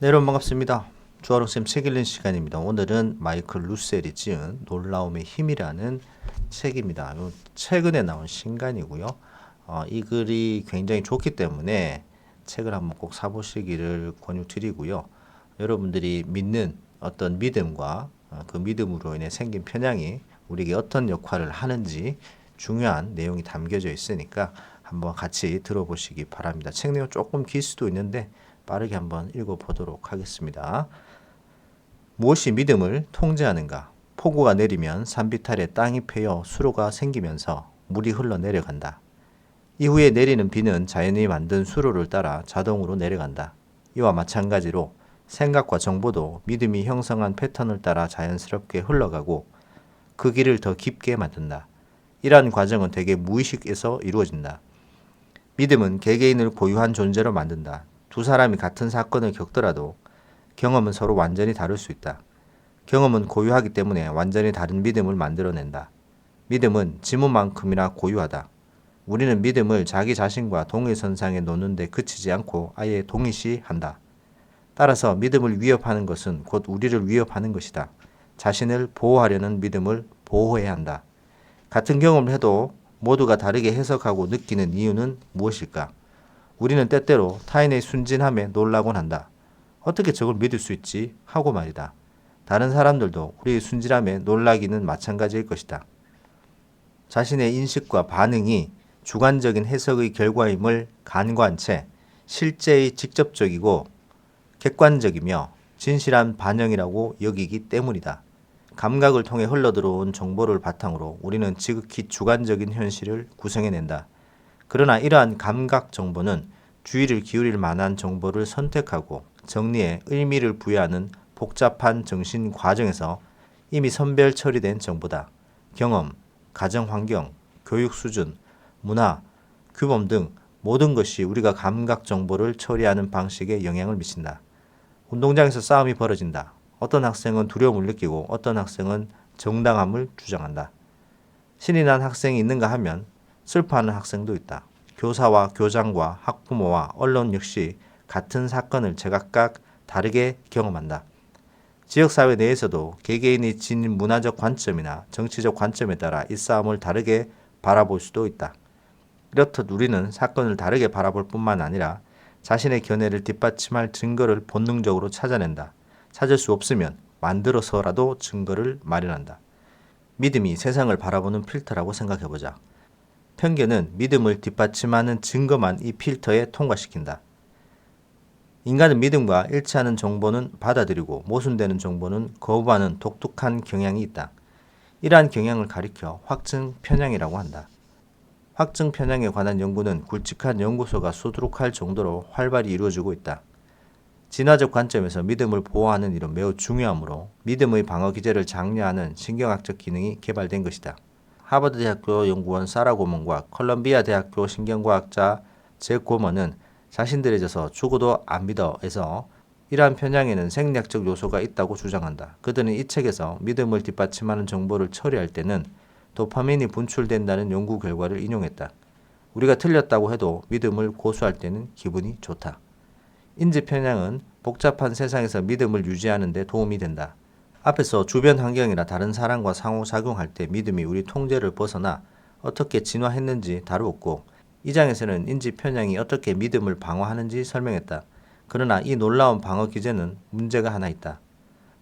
네, 여러분 반갑습니다. 주하롱쌤 책 읽는 시간입니다. 오늘은 마이클 루셀이 지은 놀라움의 힘이라는 책입니다. 요 최근에 나온 신간이고요. 어, 이 글이 굉장히 좋기 때문에 책을 한번 꼭 사보시기를 권유드리고요. 여러분들이 믿는 어떤 믿음과 어, 그 믿음으로 인해 생긴 편향이 우리에게 어떤 역할을 하는지 중요한 내용이 담겨져 있으니까 한번 같이 들어보시기 바랍니다. 책 내용 조금 길 수도 있는데 빠르게 한번 읽어보도록 하겠습니다. 무엇이 믿음을 통제하는가? 폭우가 내리면 산비탈에 땅이 패여 수로가 생기면서 물이 흘러 내려간다. 이후에 내리는 비는 자연이 만든 수로를 따라 자동으로 내려간다. 이와 마찬가지로 생각과 정보도 믿음이 형성한 패턴을 따라 자연스럽게 흘러가고 그 길을 더 깊게 만든다. 이러한 과정은 대개 무의식에서 이루어진다. 믿음은 개개인을 고유한 존재로 만든다. 두 사람이 같은 사건을 겪더라도 경험은 서로 완전히 다를 수 있다. 경험은 고유하기 때문에 완전히 다른 믿음을 만들어낸다. 믿음은 지문만큼이나 고유하다. 우리는 믿음을 자기 자신과 동일선상에 놓는데 그치지 않고 아예 동일시한다. 따라서 믿음을 위협하는 것은 곧 우리를 위협하는 것이다. 자신을 보호하려는 믿음을 보호해야 한다. 같은 경험을 해도 모두가 다르게 해석하고 느끼는 이유는 무엇일까? 우리는 때때로 타인의 순진함에 놀라곤 한다. 어떻게 저걸 믿을 수 있지? 하고 말이다. 다른 사람들도 우리의 순진함에 놀라기는 마찬가지일 것이다. 자신의 인식과 반응이 주관적인 해석의 결과임을 간과한 채 실제의 직접적이고 객관적이며 진실한 반영이라고 여기기 때문이다. 감각을 통해 흘러들어온 정보를 바탕으로 우리는 지극히 주관적인 현실을 구성해낸다. 그러나 이러한 감각 정보는 주의를 기울일 만한 정보를 선택하고 정리해 의미를 부여하는 복잡한 정신 과정에서 이미 선별 처리된 정보다. 경험, 가정 환경, 교육 수준, 문화, 규범 등 모든 것이 우리가 감각 정보를 처리하는 방식에 영향을 미친다. 운동장에서 싸움이 벌어진다. 어떤 학생은 두려움을 느끼고 어떤 학생은 정당함을 주장한다. 신이 난 학생이 있는가 하면 슬퍼하는 학생도 있다. 교사와 교장과 학부모와 언론 역시 같은 사건을 제각각 다르게 경험한다. 지역사회 내에서도 개개인이 지닌 문화적 관점이나 정치적 관점에 따라 이 싸움을 다르게 바라볼 수도 있다. 이렇듯 우리는 사건을 다르게 바라볼 뿐만 아니라 자신의 견해를 뒷받침할 증거를 본능적으로 찾아낸다. 찾을 수 없으면 만들어서라도 증거를 마련한다. 믿음이 세상을 바라보는 필터라고 생각해보자. 편견은 믿음을 뒷받침하는 증거만 이 필터에 통과시킨다. 인간은 믿음과 일치하는 정보는 받아들이고 모순되는 정보는 거부하는 독특한 경향이 있다. 이러한 경향을 가리켜 확증 편향이라고 한다. 확증 편향에 관한 연구는 굵직한 연구소가 수두룩할 정도로 활발히 이루어지고 있다. 진화적 관점에서 믿음을 보호하는 일은 매우 중요하므로 믿음의 방어 기제를 장려하는 신경학적 기능이 개발된 것이다. 하버드 대학교 연구원 사라 고먼과 컬럼비아 대학교 신경과학자 제 고먼은 자신들에게서 죽어도 안 믿어에서 이러한 편향에는 생략적 요소가 있다고 주장한다. 그들은 이 책에서 믿음을 뒷받침하는 정보를 처리할 때는 도파민이 분출된다는 연구 결과를 인용했다. 우리가 틀렸다고 해도 믿음을 고수할 때는 기분이 좋다. 인지 편향은 복잡한 세상에서 믿음을 유지하는 데 도움이 된다. 앞에서 주변 환경이나 다른 사람과 상호작용할 때 믿음이 우리 통제를 벗어나 어떻게 진화했는지 다루었고 이 장에서는 인지 편향이 어떻게 믿음을 방어하는지 설명했다. 그러나 이 놀라운 방어 기제는 문제가 하나 있다.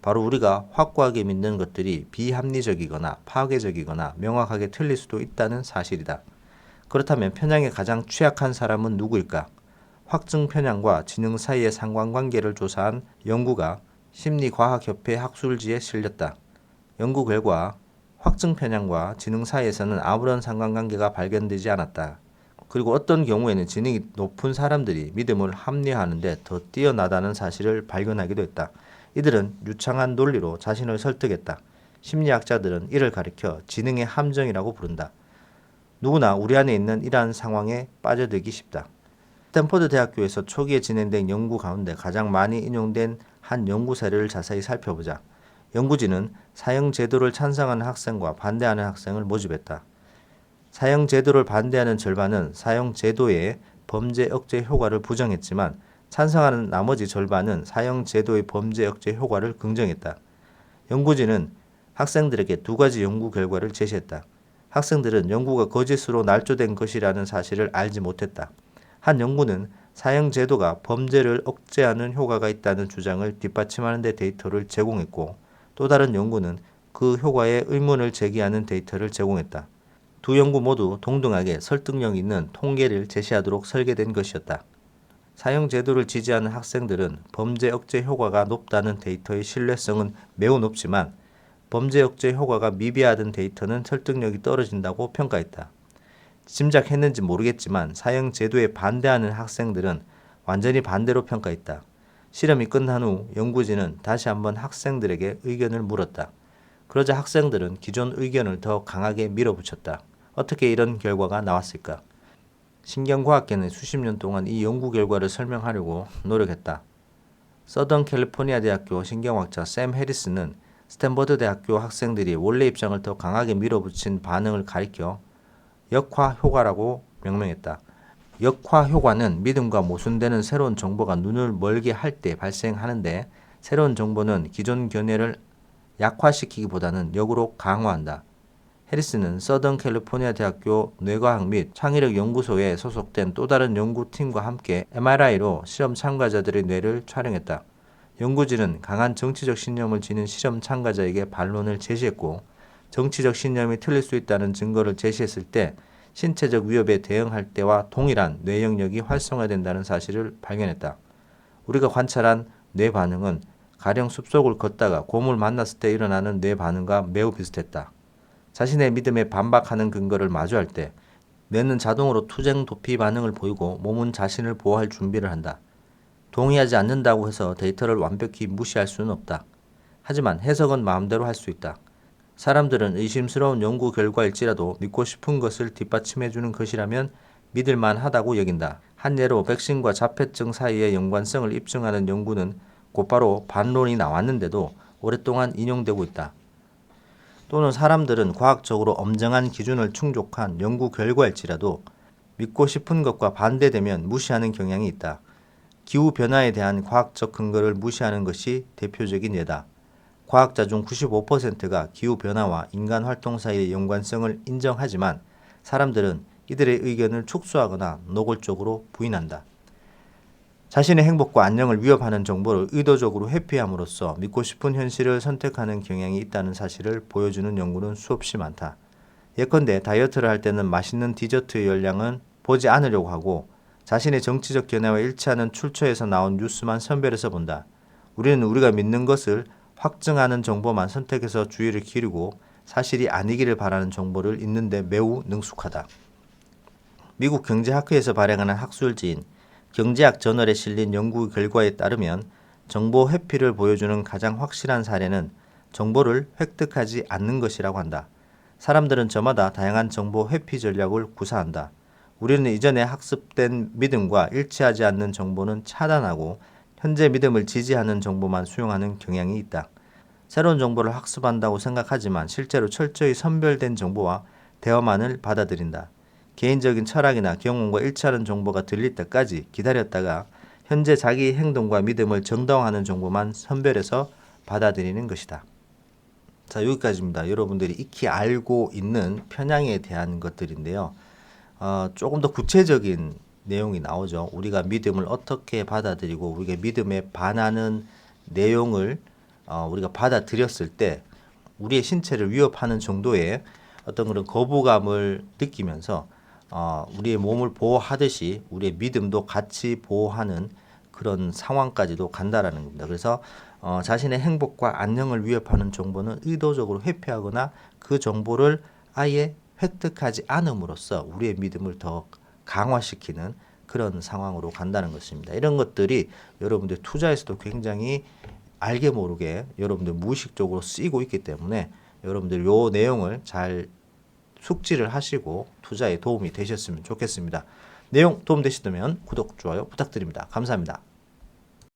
바로 우리가 확고하게 믿는 것들이 비합리적이거나 파괴적이거나 명확하게 틀릴 수도 있다는 사실이다. 그렇다면 편향에 가장 취약한 사람은 누구일까? 확증 편향과 지능 사이의 상관관계를 조사한 연구가 심리과학협회 학술지에 실렸다. 연구 결과 확증 편향과 지능 사이에서는 아무런 상관관계가 발견되지 않았다. 그리고 어떤 경우에는 지능이 높은 사람들이 믿음을 합리화하는데 더 뛰어나다는 사실을 발견하기도 했다. 이들은 유창한 논리로 자신을 설득했다. 심리학자들은 이를 가리켜 지능의 함정이라고 부른다. 누구나 우리 안에 있는 이러한 상황에 빠져들기 쉽다. 스탠포드 대학교에서 초기에 진행된 연구 가운데 가장 많이 인용된 한 연구 사례를 자세히 살펴보자. 연구진은 사형 제도를 찬성하는 학생과 반대하는 학생을 모집했다. 사형 제도를 반대하는 절반은 사형 제도의 범죄 억제 효과를 부정했지만 찬성하는 나머지 절반은 사형 제도의 범죄 억제 효과를 긍정했다. 연구진은 학생들에게 두 가지 연구 결과를 제시했다. 학생들은 연구가 거짓으로 날조된 것이라는 사실을 알지 못했다. 한 연구는 사형 제도가 범죄를 억제하는 효과가 있다는 주장을 뒷받침하는 데 데이터를 제공했고 또 다른 연구는 그 효과에 의문을 제기하는 데이터를 제공했다. 두 연구 모두 동등하게 설득력 있는 통계를 제시하도록 설계된 것이었다. 사형 제도를 지지하는 학생들은 범죄 억제 효과가 높다는 데이터의 신뢰성은 매우 높지만 범죄 억제 효과가 미비하던 데이터는 설득력이 떨어진다고 평가했다. 짐작했는지 모르겠지만 사형 제도에 반대하는 학생들은 완전히 반대로 평가했다. 실험이 끝난 후 연구진은 다시 한번 학생들에게 의견을 물었다. 그러자 학생들은 기존 의견을 더 강하게 밀어붙였다. 어떻게 이런 결과가 나왔을까? 신경과학계는 수십 년 동안 이 연구 결과를 설명하려고 노력했다. 서던 캘리포니아 대학교 신경학자 샘 해리스는 스탠버드 대학교 학생들이 원래 입장을 더 강하게 밀어붙인 반응을 가리켜 역화 효과라고 명명했다. 역화 효과는 믿음과 모순되는 새로운 정보가 눈을 멀게 할 때 발생하는데 새로운 정보는 기존 견해를 약화시키기보다는 역으로 강화한다. 해리스는 서던 캘리포니아 대학교 뇌과학 및 창의력 연구소에 소속된 또 다른 연구팀과 함께 MRI로 실험 참가자들의 뇌를 촬영했다. 연구진은 강한 정치적 신념을 지닌 실험 참가자에게 반론을 제시했고 정치적 신념이 틀릴 수 있다는 증거를 제시했을 때 신체적 위협에 대응할 때와 동일한 뇌 영역이 활성화된다는 사실을 발견했다. 우리가 관찰한 뇌 반응은 가령 숲속을 걷다가 곰을 만났을 때 일어나는 뇌 반응과 매우 비슷했다. 자신의 믿음에 반박하는 근거를 마주할 때 뇌는 자동으로 투쟁 도피 반응을 보이고 몸은 자신을 보호할 준비를 한다. 동의하지 않는다고 해서 데이터를 완벽히 무시할 수는 없다. 하지만 해석은 마음대로 할 수 있다. 사람들은 의심스러운 연구 결과일지라도 믿고 싶은 것을 뒷받침해주는 것이라면 믿을만 하다고 여긴다. 한 예로 백신과 자폐증 사이의 연관성을 입증하는 연구는 곧바로 반론이 나왔는데도 오랫동안 인용되고 있다. 또는 사람들은 과학적으로 엄정한 기준을 충족한 연구 결과일지라도 믿고 싶은 것과 반대되면 무시하는 경향이 있다. 기후 변화에 대한 과학적 근거를 무시하는 것이 대표적인 예다. 과학자 중 95%가 기후 변화와 인간 활동 사이의 연관성을 인정하지만 사람들은 이들의 의견을 축소하거나 노골적으로 부인한다. 자신의 행복과 안녕을 위협하는 정보를 의도적으로 회피함으로써 믿고 싶은 현실을 선택하는 경향이 있다는 사실을 보여주는 연구는 수없이 많다. 예컨대 다이어트를 할 때는 맛있는 디저트의 열량은 보지 않으려고 하고 자신의 정치적 견해와 일치하는 출처에서 나온 뉴스만 선별해서 본다. 우리는 우리가 믿는 것을 확증하는 정보만 선택해서 주의를 기울이고 사실이 아니기를 바라는 정보를 읽는데 매우 능숙하다. 미국 경제학회에서 발행하는 학술지인 경제학 저널에 실린 연구 결과에 따르면 정보 회피를 보여주는 가장 확실한 사례는 정보를 획득하지 않는 것이라고 한다. 사람들은 저마다 다양한 정보 회피 전략을 구사한다. 우리는 이전에 학습된 믿음과 일치하지 않는 정보는 차단하고 현재 믿음을 지지하는 정보만 수용하는 경향이 있다. 새로운 정보를 학습한다고 생각하지만 실제로 철저히 선별된 정보와 대화만을 받아들인다. 개인적인 철학이나 경험과 일치하는 정보가 들릴 때까지 기다렸다가 현재 자기 행동과 믿음을 정당화하는 정보만 선별해서 받아들이는 것이다. 자, 여기까지입니다. 여러분들이 익히 알고 있는 편향에 대한 것들인데요. 어, 조금 더 구체적인 내용이 나오죠. 우리가 믿음을 어떻게 받아들이고 우리가 믿음에 반하는 내용을 어, 우리가 받아들였을 때 우리의 신체를 위협하는 정도의 어떤 그런 거부감을 느끼면서 어, 우리의 몸을 보호하듯이 우리의 믿음도 같이 보호하는 그런 상황까지도 간다라는 겁니다. 그래서 어, 자신의 행복과 안녕을 위협하는 정보는 의도적으로 회피하거나 그 정보를 아예 획득하지 않음으로써 우리의 믿음을 더 강화시키는 그런 상황으로 간다는 것입니다. 이런 것들이 여러분들 투자에서도 굉장히 알게 모르게 여러분들 무의식적으로 쓰이고 있기 때문에 여러분들 요 내용을 잘 숙지를 하시고 투자에 도움이 되셨으면 좋겠습니다. 내용 도움 되시다면 구독, 좋아요 부탁드립니다. 감사합니다.